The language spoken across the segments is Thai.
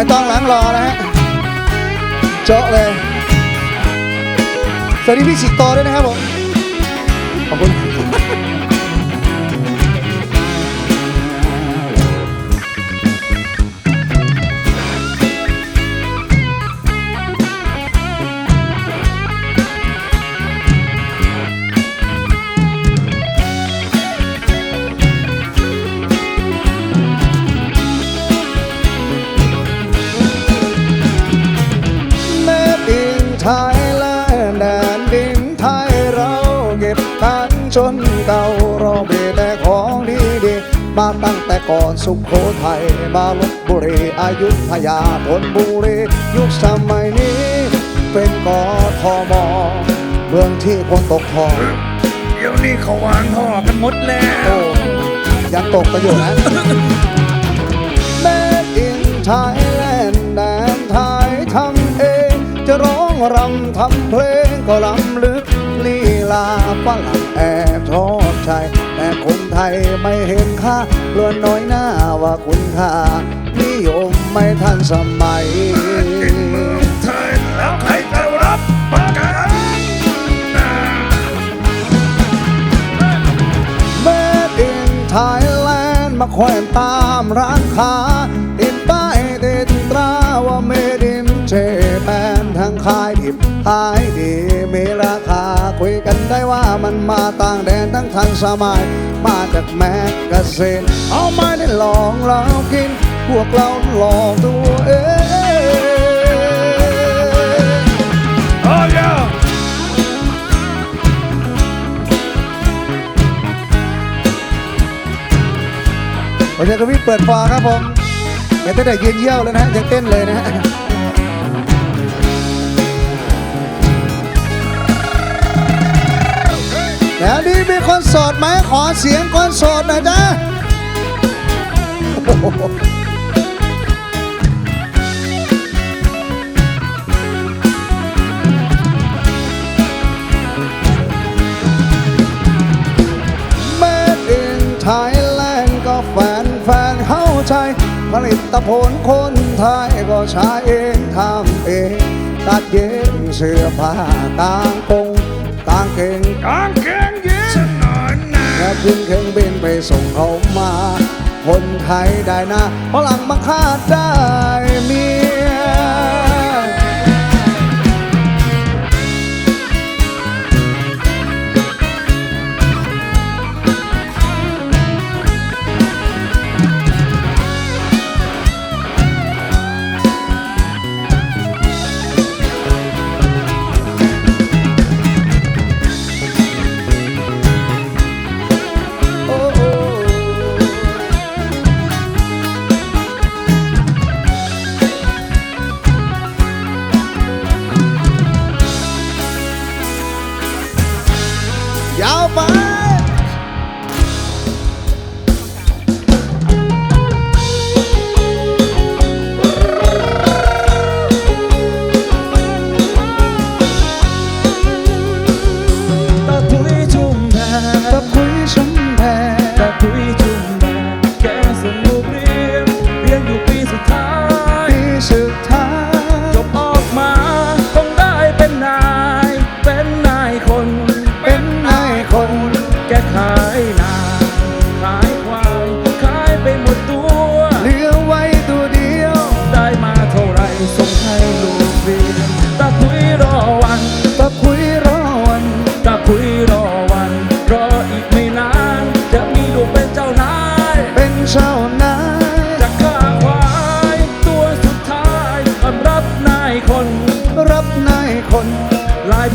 ไม่ต้องล้างรอนะฮะเจาะเลยสวัสดีพี่สิงโตด้วยนะครับผมขอบคุณ นจนเก่าเราเบแต่ของดีดีๆมาตั้งแต่ก่อนสุขโขทัยมาลบบุรีอายุทยาธนบุรียุคสมัยนี้ เป็นกทมเมืองที่คนตกทองเดี๋ยวนี้เขาวางท่อกันหมดแล้วโอ้ยังตกกันอยู่นะแม่ดินไทยแลนด์แดนไทยทำเอง จะร้องรำทำเพลงก็ลำลึก ลีลาฝรั่งแอบชอบใจแต่คนไทยไม่เห็นค่าเลือนน้อยหน้าว่าคุณค่านิยมไม่ทันสมัยเธอแล้วใครจะรับประกันเมื่อดินไทยแลนด์มาแขวนตามร้านค้าติดป้ายติดตราว่าเม ขายดีมีราคาคุยกันได้ว่ามันมาต่างแดนทั้งทันสมัย มาจากแมกกาซีนเอามาได้ลองเรากิน พวกเราลอกตัวเองโอ้ยผมจะกวิทย์เปิดฟาครับผมเดี๋ยวตั้ยืนเยี่ยวแล้วนะฮะยังเต้นเลยนะฮะ แล้วนี่มีคนโสดไหมขอเสียงคนโสดหน่อยจ้าเมดอินไทยแลนด์ก็แฟนแฟนเข้าใจ ผลิตผลคนไทยก็ใช้เองทำเอง ตัดเย็บเสื้อผ้ากางกง กางเกงกางเกงยีนส์นอนนะแค่ขึ้นเครื่องบินไปส่งเขามา คนไทยได้นะฝรั่งบังคาดได้เมี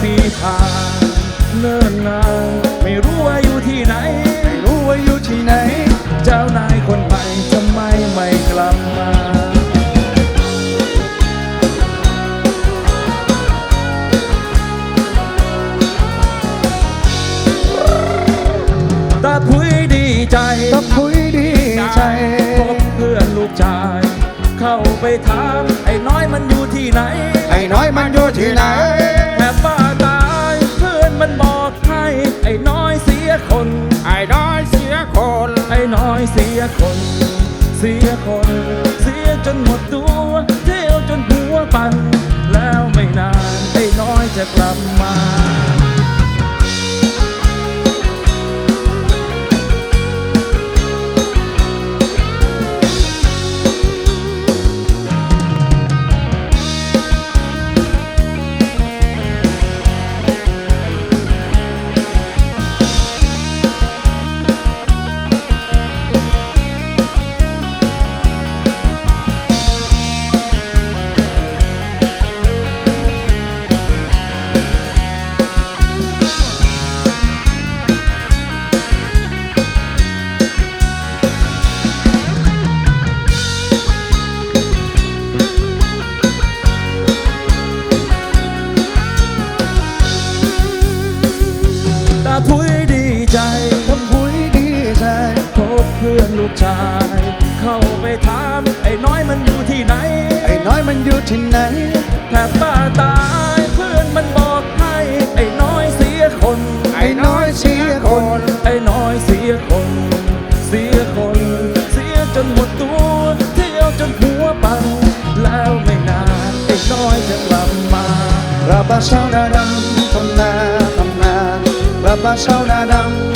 ปีผ่านเนิ่นนานไม่รู้ว่าอยู่ที่ไหน ไม่รู้ว่าอยู่ที่ไหน เจ้านายคนใหม่ทำไมไม่กลับมาตาพุยดีใจตะคุยดีใจพบเพื่อนลูกชาย เข้าไปถามไอ้น้อยมันอยู่ที่ไหน ไอ้น้อยมันอยู่ที่ไหน ไอ้น้อยเสียคน ไอ้น้อยเสียคน ไอ้น้อยเสียคน เสียคน เสียจนหมดตัวเที่ยวจนหัวปันแล้วไม่นานไอ้น้อยจะกลับมา ที่ไหนแทบบ้าตายเพื่อนมันบอกให้ไอ้น้อยเสียคน ไอ้น้อยเสียคน ไอ้น้อยเสียคน เสียคน เสียจนหมดตัว เที่ยวจนหัวปังแล้วไม่นานไอ้น้อยจะกลับมารับมาเช้าหน้าดำทำนาทำนารับมาเช้าหน้าดำ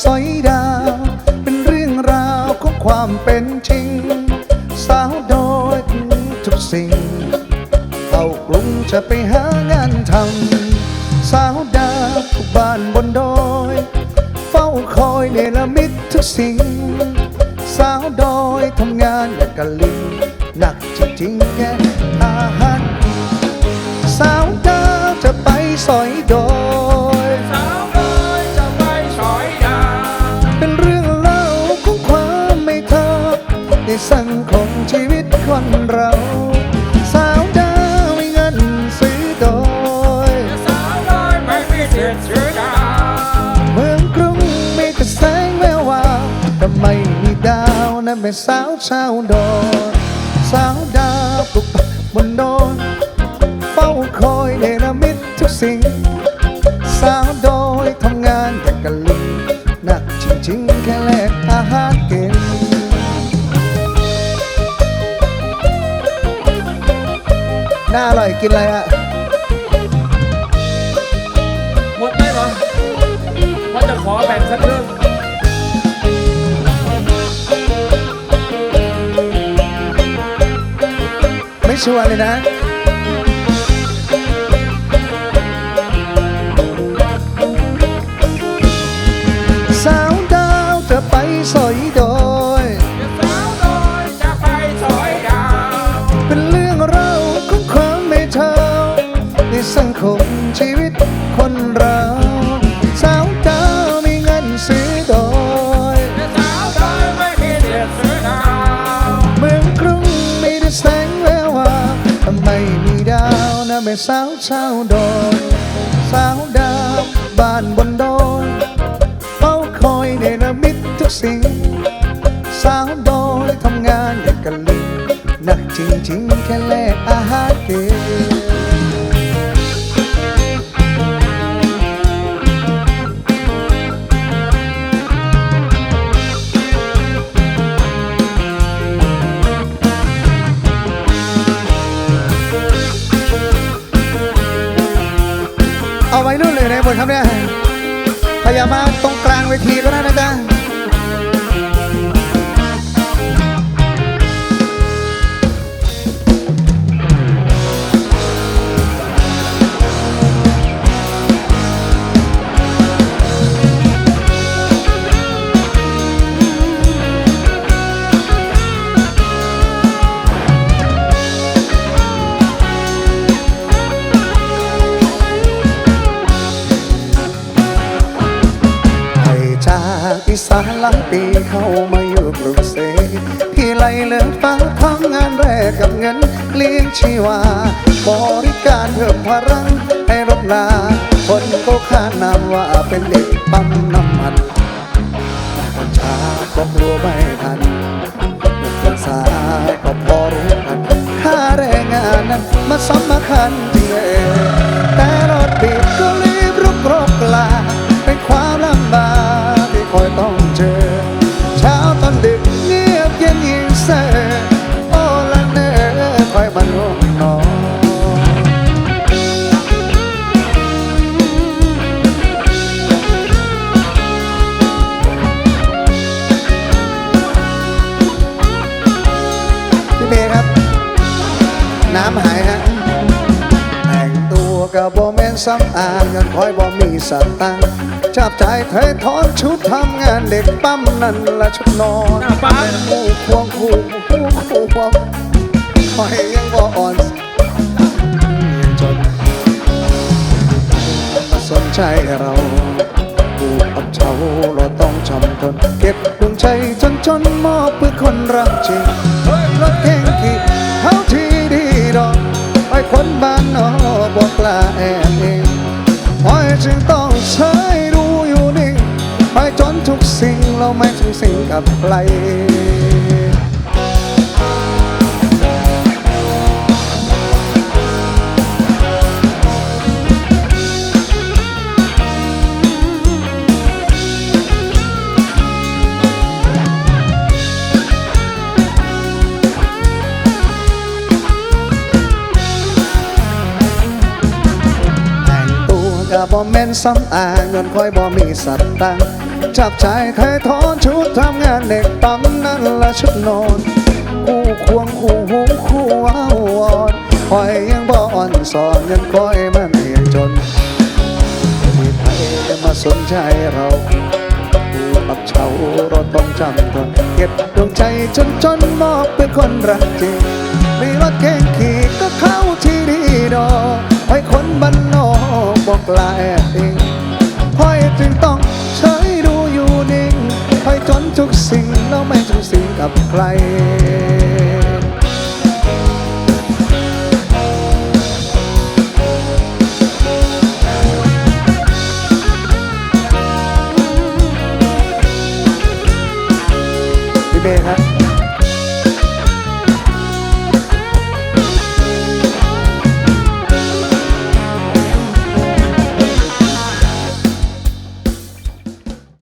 สอยดาว เป็นเรื่องราวของความเป็นจริง สาวดอยทุกสิ่งเข้ากรุงจะไปหางานทำสาวดาวทุกบ้านบนดอย เฝ้าคอยเนรมิตทุกสิ่ง สาวดอยทำงานอย่างกะลิงหนักจริงๆแค่อาหารสาวดาวจะไปสอยดอย เป็นสาวชาวดอยสาวดาวปลุกบนดอยเฝ้าคอยเนรมิตทุกสิ่ง สาวดอยทำงานอย่กะลิงหนักจริงๆแค่แลกอาหารก่งน่าอร่อยกินอะไรอะหมดไหมเหรอว่าจะขอแบ่งสักเรื่อง ไม่ชัวร์เลยนะ สาวชาวดอยสาวดาวบ้านบนดอยเฝ้าคอยเนรมิตทุกสิ่ง สาวดอยทำงานอย่างกะลิงหนักจริงๆแค่แลกอาหารเกัยรุ่นเลยในบทครับเนี่ยพยายามมาตรงกลางเวทีก็ได้นะจ๊ะ กับเงินเลี้ยงชีวา บริการเพิ่มพลังให้รบลาคนก็ขานามว่าเป็นเด็กปั๊มน้ำมันคนช้าก็กลัวไม่ทันเมื่อสายก็พอรู้กันค่าแรงงานนั้นมาสำคัญจริงเลยแต่รถติดก็รีบรุกรบกลาเป็นความลำบากที่คอยต้องเจอ เช้าตอนดึกเงียบเย็น โบแมนซ้ำอางเงินคอยบ่มีสตังค์จับใจายเทยทอนชุดทำงานเด็กปั๊มนั่นละชุดนอนหน้าปั๊ม เป็นคู่ควงคู่คู่คู่ควงคอยยังบ่อ่อนยังจนมาสนใจเราผูกกับเจ้าเราต้องจำทนเก็บดวงใจจนจนมอบเพื่อคนรักจริงรถเก่งขี่เขาที่ดีดอก ไปคนบ้านนอกบอกลาแอ เราไม่ถึงสิ่งกับใครบ่แม่นซ้ำอางเงินคอยบ่มีสัตตัง จับใจไทยทอนชุดทำงานเด็กปั๊มนั่นละชุดนอนคู่ควงคู่หูคู่ว้าวอนคอยยังบ่อ่อนสอนเงินคอยมันเรียนจนที่ไทยจะมาสนใจเราคู่กับเช่าเราต้องจำทนเก็บดวงใจจนจนมอบเป็นคนรักจริงมีรถเก่งขี่ก็เข้าที่ดีดอกให้คนบ้านนอกบอกลาแอ กับใคร